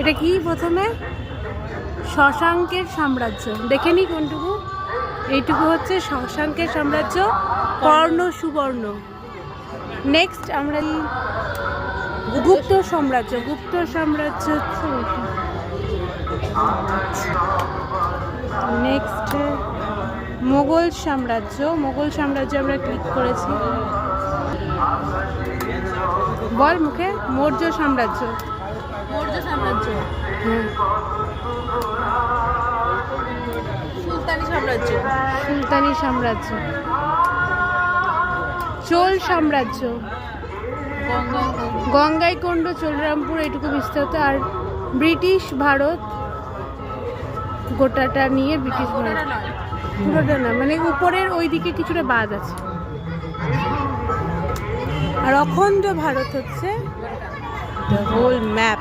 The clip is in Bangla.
এটা কি প্রথমে? শশাঙ্কের সাম্রাজ্য। দেখে নি কোনটুকু? এইটুকু হচ্ছে শশাঙ্কের সাম্রাজ্য, কর্ণ, সুবর্ণ। নেক্সট আমরা গুপ্ত সাম্রাজ্য। গুপ্ত সাম্রাজ্য হচ্ছে নেক্সট মোগল সাম্রাজ্য। মোগল সাম্রাজ্য আমরা ক্লিক করেছি। বল মুখে মৌর্য সাম্রাজ্য। মৌর্য সাম্রাজ্য? সুলতানি সাম্রাজ্য। সুলতানি সাম্রাজ্য। চোল সাম্রাজ্য। গঙ্গা গঙ্গাইকোন্ড চোলরামপুর এইটুকু বিস্তারিত আর ব্রিটিশ ভারত গোটাটা নিয়ে ব্রিটিশ ভারত। পুরোটা না মানে উপরের ওই দিকে কিছুটা বাদ আছে। আর অখণ্ড ভারত হচ্ছে দ্য হোল ম্যাপ